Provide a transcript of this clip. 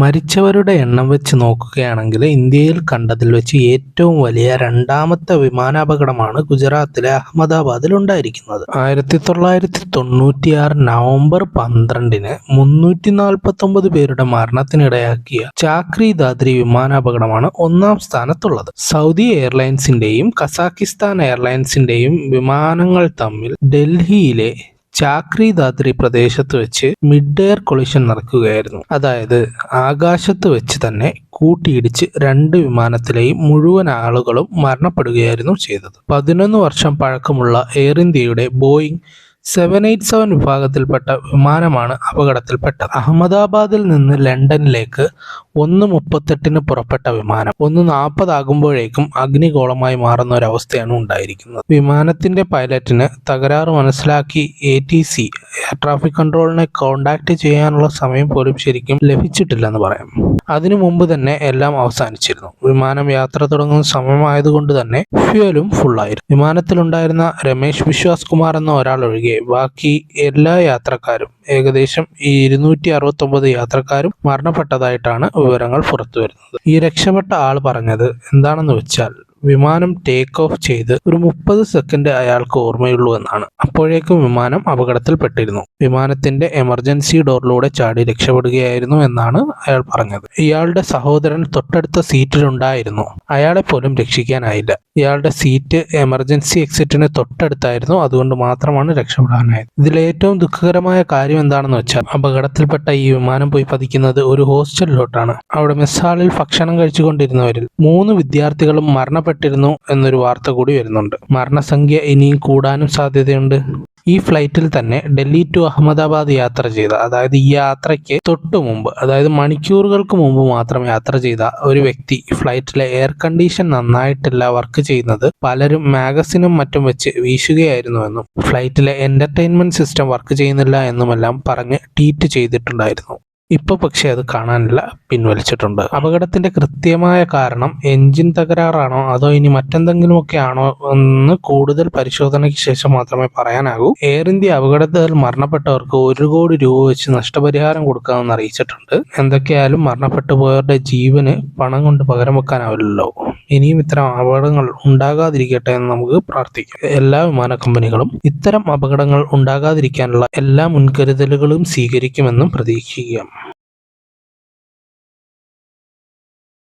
മരിച്ചവരുടെ എണ്ണം വെച്ച് നോക്കുകയാണെങ്കിൽ ഇന്ത്യയിൽ കണ്ടതിൽ വെച്ച് ഏറ്റവും വലിയ രണ്ടാമത്തെ വിമാനാപകടമാണ് ഗുജറാത്തിലെ അഹമ്മദാബാദിൽ ഉണ്ടായിരിക്കുന്നത്. ആയിരത്തി തൊള്ളായിരത്തി തൊണ്ണൂറ്റിയാറ് നവംബർ പന്ത്രണ്ടിന് മുന്നൂറ്റി നാൽപ്പത്തൊമ്പത് പേരുടെ മരണത്തിനിടയാക്കിയ ചാക്രി ദാദ്രി വിമാനാപകടമാണ് ഒന്നാം സ്ഥാനത്തുള്ളത്. സൗദി എയർലൈൻസിന്റെയും കസാക്കിസ്ഥാൻ എയർലൈൻസിന്റെയും വിമാനങ്ങൾ തമ്മിൽ ഡൽഹിയിലെ ചാക്രി ദാദ്രി പ്രദേശത്ത് വെച്ച് മിഡ് എയർ കൊളിഷൻ നടക്കുകയായിരുന്നു. അതായത് ആകാശത്ത് വെച്ച് തന്നെ കൂട്ടിയിടിച്ച് രണ്ട് വിമാനത്തിലെയും മുഴുവൻ ആളുകളും മരണപ്പെടുകയായിരുന്നു ചെയ്തത്. പതിനൊന്ന് വർഷം പഴക്കമുള്ള എയർ ഇന്ത്യയുടെ ബോയിങ് സെവൻ എയ്റ്റ് സെവൻ വിഭാഗത്തിൽപ്പെട്ട വിമാനമാണ് അപകടത്തിൽപ്പെട്ടത്. അഹമ്മദാബാദിൽ നിന്ന് ലണ്ടനിലേക്ക് ഒന്ന് മുപ്പത്തെട്ടിന് പുറപ്പെട്ട വിമാനം. ഒന്ന് നാൽപ്പതാകുമ്പോഴേക്കും അഗ്നിഗോളമായി മാറുന്ന ഒരവസ്ഥയാണ് ഉണ്ടായിരിക്കുന്നത്. വിമാനത്തിന്റെ പൈലറ്റിന് തകരാറ് മനസ്സിലാക്കി A T C air traffic കൺട്രോളിനെ contact ചെയ്യാനുള്ള സമയം പോലും ശരിക്കും ലഭിച്ചിട്ടില്ലെന്ന് പറയാം. അതിനു മുമ്പ് തന്നെ എല്ലാം അവസാനിച്ചിരുന്നു. വിമാനം യാത്ര തുടങ്ങുന്ന സമയമായതുകൊണ്ട് തന്നെ ഫ്യൂലും ഫുള്ളായിരുന്നു. വിമാനത്തിലുണ്ടായിരുന്ന രമേശ് വിശ്വാസ് കുമാർ എന്ന ഒരാൾ ഒഴികെ ബാക്കി എല്ലാ യാത്രക്കാരും ഏകദേശം ഇരുന്നൂറ്റി അറുപത്തൊമ്പത് യാത്രക്കാരും മരണപ്പെട്ടതായിട്ടാണ് വിവരങ്ങൾ പുറത്തു വരുന്നത് ഈ രക്ഷപ്പെട്ട ആൾ പറഞ്ഞത് എന്താണെന്ന് വെച്ചാൽ വിമാനം ടേക്ക് ഓഫ് ചെയ്ത് ഒരു മുപ്പത് സെക്കൻഡ് അയാൾക്ക് ഓർമ്മയുള്ളൂ എന്നാണ്. അപ്പോഴേക്കും വിമാനം അപകടത്തിൽപ്പെട്ടിരുന്നു. വിമാനത്തിന്റെ എമർജൻസി ഡോറിലൂടെ ചാടി രക്ഷപ്പെടുകയായിരുന്നു എന്നാണ് അയാൾ പറഞ്ഞത്. ഇയാളുടെ സഹോദരൻ തൊട്ടടുത്ത സീറ്റിലുണ്ടായിരുന്നു. അയാളെ പോലും രക്ഷിക്കാനായില്ല. ഇയാളുടെ സീറ്റ് എമർജൻസി എക്സിറ്റിന് തൊട്ടടുത്തായിരുന്നു. അതുകൊണ്ട് മാത്രമാണ് രക്ഷപ്പെടാനായത്. ഇതിൽ ഏറ്റവും ദുഃഖകരമായ കാര്യം എന്താണെന്ന് വെച്ചാൽ അപകടത്തിൽപ്പെട്ട ഈ വിമാനം പോയി പതിക്കുന്നത് ഒരു ഹോസ്റ്റലിലോട്ടാണ് അവിടെ മെസ്സാളിൽ ഭക്ഷണം കഴിച്ചുകൊണ്ടിരുന്നവരിൽ മൂന്ന് വിദ്യാർത്ഥികളും മരണപ്പെട്ടിരുന്നു എന്നൊരു വാർത്ത കൂടി വരുന്നുണ്ട്. മരണസംഖ്യ ഇനിയും കൂടാനും സാധ്യതയുണ്ട്. ഈ ഫ്ലൈറ്റിൽ തന്നെ ഡൽഹി ടു അഹമ്മദാബാദ് യാത്ര ചെയ്ത അതായത് ഈ യാത്രയ്ക്ക് തൊട്ടു മുമ്പ് അതായത് മണിക്കൂറുകൾക്ക് മുമ്പ് മാത്രം യാത്ര ചെയ്ത ഒരു വ്യക്തി ഫ്ലൈറ്റിലെ എയർ കണ്ടീഷൻ നന്നായിട്ടില്ല വർക്ക് ചെയ്യുന്നത് പലരും മാഗസിനും മറ്റും വെച്ച് വീശുകയായിരുന്നുവെന്നും ഫ്ലൈറ്റിലെ എന്റർടൈൻമെന്റ് സിസ്റ്റം വർക്ക് ചെയ്യുന്നില്ല എന്നുമെല്ലാം പറഞ്ഞ് ട്വീറ്റ് ചെയ്തിട്ടുണ്ടായിരുന്നു. ഇപ്പൊ പക്ഷേ അത് കാണാനില്ല പിൻവലിച്ചിട്ടുണ്ട്. അപകടത്തിന്റെ കൃത്യമായ കാരണം എഞ്ചിൻ തകരാറാണോ അതോ ഇനി മറ്റെന്തെങ്കിലുമൊക്കെ ആണോ എന്ന് കൂടുതൽ പരിശോധനയ്ക്ക് ശേഷം മാത്രമേ പറയാനാകൂ. എയർ ഇന്ത്യ അപകടത്തിൽ മരണപ്പെട്ടവർക്ക് ഒരു കോടി രൂപ വെച്ച് നഷ്ടപരിഹാരം കൊടുക്കാമെന്ന് അറിയിച്ചിട്ടുണ്ട്. എന്തൊക്കെയായാലും മരണപ്പെട്ടു പോയവരുടെ ജീവന് പണം കൊണ്ട് പകരം വെക്കാനാവില്ലല്ലോ. ഇനിയും ഇത്തരം അപകടങ്ങൾ ഉണ്ടാകാതിരിക്കട്ടെ എന്ന് നമുക്ക് പ്രാർത്ഥിക്കാം. എല്ലാ വിമാന കമ്പനികളും ഇത്തരം അപകടങ്ങൾ ഉണ്ടാകാതിരിക്കാനുള്ള എല്ലാ മുൻകരുതലുകളും സ്വീകരിക്കുമെന്നും പ്രതീക്ഷിക്കാം.